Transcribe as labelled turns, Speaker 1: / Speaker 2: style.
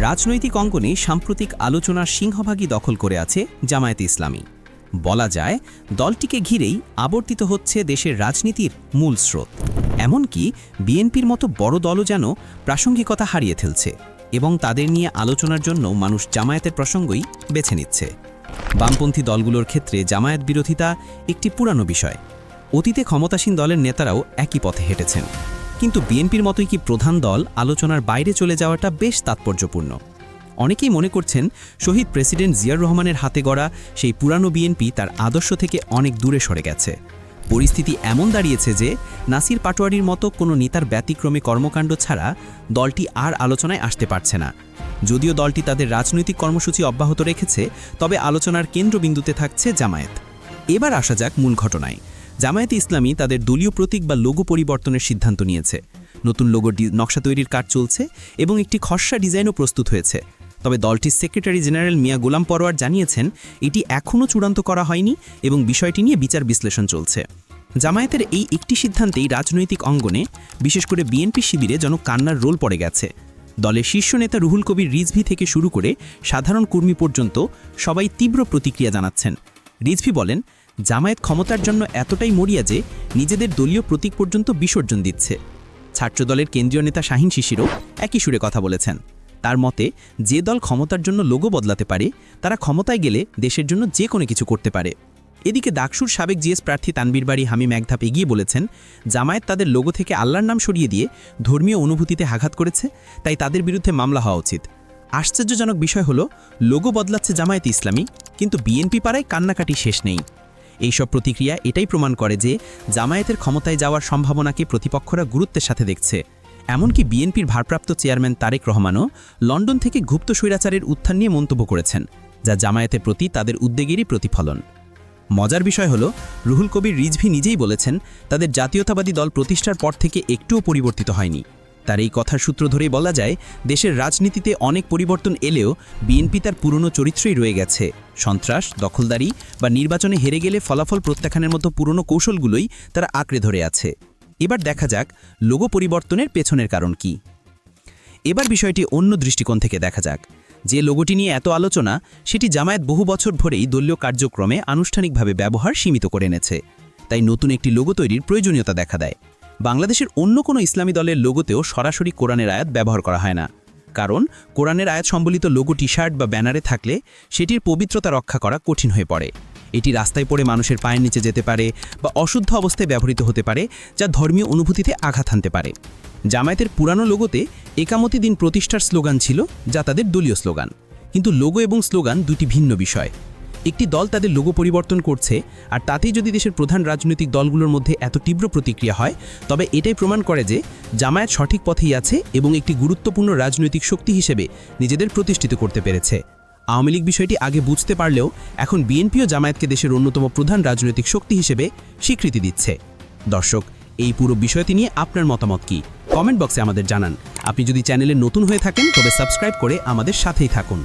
Speaker 1: রাজনৈতিক অঙ্গনে সাম্প্রতিক আলোচনার সিংহভাগই দখল করে আছে জামায়াতে ইসলামী। বলা যায়, দলটিকে ঘিরেই আবর্তিত হচ্ছে দেশের রাজনীতির মূল স্রোত। এমনকি বিএনপির মতো বড় দলও যেন প্রাসঙ্গিকতা হারিয়ে ফেলছে এবং তাদের নিয়ে আলোচনার জন্য মানুষ জামায়াতের প্রসঙ্গই বেছে নিচ্ছে। বামপন্থী দলগুলোর ক্ষেত্রে জামায়াত বিরোধিতা একটি পুরানো বিষয়। অতীতে ক্ষমতাসীন দলের নেতারাও একই পথে হেঁটেছেন। কিন্তু বিএনপির মতোই কি প্রধান দল আলোচনার বাইরে চলে যাওয়াটা বেশ তাৎপর্যপূর্ণ? অনেকেই মনে করছেন শহীদ প্রেসিডেন্ট জিয়ার রহমানের হাতে গড়া সেই পুরানো বিএনপি তার আদর্শ থেকে অনেক দূরে সরে গেছে। পরিস্থিতি এমন দাঁড়িয়েছে যে নাসির পাটোয়ারির মতো কোনো নেতার ব্যতিক্রমী কর্মকাণ্ড ছাড়া দলটি আর আলোচনায় আসতে পারছে না। যদিও দলটি তাদের রাজনৈতিক কর্মসূচি অব্যাহত রেখেছে, তবে আলোচনার কেন্দ্রবিন্দুতে থাকছে জামায়াত। এবার আসা যাক মূল ঘটনায়। জামায়াতে ইসলামী তাদের দলীয় প্রতীক বা লোগো পরিবর্তনের সিদ্ধান্ত নিয়েছে। নতুন লোগো নকশা তৈরির কাজ চলছে এবং একটি খসড়া ডিজাইনও প্রস্তুত হয়েছে। তবে দলটির সেক্রেটারি জেনারেল মিয়া গোলাম পরোয়ার জানিয়েছেন, এটি এখনও চূড়ান্ত করা হয়নি এবং বিষয়টি নিয়ে বিচার বিশ্লেষণ চলছে। জামায়াতের এই একটি সিদ্ধান্তেই রাজনৈতিক অঙ্গনে, বিশেষ করে বিএনপি শিবিরে যেন কান্নার রোল পড়ে গেছে। দলের শীর্ষ নেতা রুহুল কবির রিজভি থেকে শুরু করে সাধারণ কর্মী পর্যন্ত সবাই তীব্র প্রতিক্রিয়া জানাচ্ছেন। রিজভি বলেন জামায়াত ক্ষমতার জন্য এতটাই মরিয়া যে নিজেদের দলীয় প্রতীক পর্যন্ত বিসর্জন দিচ্ছে। ছাত্রদলের কেন্দ্রীয় নেতা শাহিন শিশিরও একই সুরে কথা বলেছেন। তার মতে, যে দল ক্ষমতার জন্য লোগো বদলাতে পারে, তারা ক্ষমতায় গেলে দেশের জন্য যে কোনো কিছু করতে পারে। এদিকে ডাকসুর সাবেক জিএস প্রার্থী তানবীর বাড়ি হামিম একধাপ এগিয়ে বলেছেন, জামায়াত তাদের লোগো থেকে আল্লাহর নাম সরিয়ে দিয়ে ধর্মীয় অনুভূতিতে আঘাত করেছে, তাই তাদের বিরুদ্ধে মামলা হওয়া উচিত। আশ্চর্যজনক বিষয় হলো, লোগো বদলাচ্ছে জামায়াত ইসলামী, কিন্তু বিএনপি পাড়ায় কান্নাকাটি শেষ নেই। এইসব প্রতিক্রিয়া এটাই প্রমাণ করে যে জামায়াতের ক্ষমতায় যাওয়ার সম্ভাবনাকে প্রতিপক্ষরা গুরুত্বের সাথে দেখছে। এমনকি বিএনপির ভারপ্রাপ্ত চেয়ারম্যান তারেক রহমানও লন্ডন থেকে গুপ্ত স্বৈরাচারের উত্থান নিয়ে মন্তব্য করেছেন, যা জামায়াতের প্রতি তাদের উদ্বেগেরই প্রতিফলন। মজার বিষয় হল, রুহুল কবির রিজভি নিজেই বলেছেন, তাদের জাতীয়তাবাদী দল প্রতিষ্ঠার পর থেকে একটুও পরিবর্তিত হয়নি। তার এই কথার সূত্র ধরেই বলা যায়, দেশের রাজনীতিতে অনেক পরিবর্তন এলেও বিএনপি তার পুরনো চরিত্রই রয়ে গেছে। সন্ত্রাস, দখলদারি বা নির্বাচনে হেরে গেলে ফলাফল প্রত্যাখ্যানের মতো পুরনো কৌশলগুলোই তারা আঁকড়ে ধরে আছে। এবার দেখা যাক লোগো পরিবর্তনের পেছনের কারণ কি। এবার বিষয়টি অন্য দৃষ্টিকোণ থেকে দেখা যাক। যে লোগোটি নিয়ে এত আলোচনা, সেটি জামায়াত বহু বছর ধরেই দলীয় কার্যক্রমে আনুষ্ঠানিকভাবে ব্যবহার সীমিত করে এনেছে। তাই নতুন একটি লোগো তৈরির প্রয়োজনীয়তা দেখা দেয়। বাংলাদেশের অন্য কোনো ইসলামী দলের লোগোতেও সরাসরি কোরআনের আয়াত ব্যবহার করা হয় না। কারণ, কোরআনের আয়াত সম্বলিত লোগো টি শার্ট বা ব্যানারে থাকলে সেটির পবিত্রতা রক্ষা করা কঠিন হয়ে পড়ে। এটি রাস্তায় পড়ে মানুষের পায়ের নিচে যেতে পারে বা অশুদ্ধ অবস্থায় ব্যবহৃত হতে পারে, যা ধর্মীয় অনুভূতিতে আঘাত হানতে পারে। জামায়াতের পুরানো লোগোতে একামতি দিন প্রতিষ্ঠার স্লোগান ছিল যা তাদের দলীয় স্লোগান। কিন্তু লোগো এবং স্লোগান দুটি ভিন্ন বিষয়। একটি দল তাদের লোগো পরিবর্তন করছে, আর তাতেই যদি দেশের প্রধান রাজনৈতিক দলগুলোর মধ্যে এত তীব্র প্রতিক্রিয়া হয়, তবে এটাই প্রমাণ করে যে জামায়াত সঠিক পথেই আছে এবং একটি গুরুত্বপূর্ণ রাজনৈতিক শক্তি হিসেবে নিজেদের প্রতিষ্ঠিত করতে পেরেছে। আওয়ামী লীগ বিষয়টি আগে বুঝতে পারলেও এখন বিএনপিও জামায়াতকে দেশের অন্যতম প্রধান রাজনৈতিক শক্তি হিসেবে স্বীকৃতি দিচ্ছে। দর্শক, এই পুরো বিষয়টি নিয়ে আপনার মতামত কি? কমেন্ট বক্সে আমাদের জানান। আপনি যদি চ্যানেলে নতুন হয়ে থাকেন, তবে সাবস্ক্রাইব করে আমাদের সাথেই থাকুন।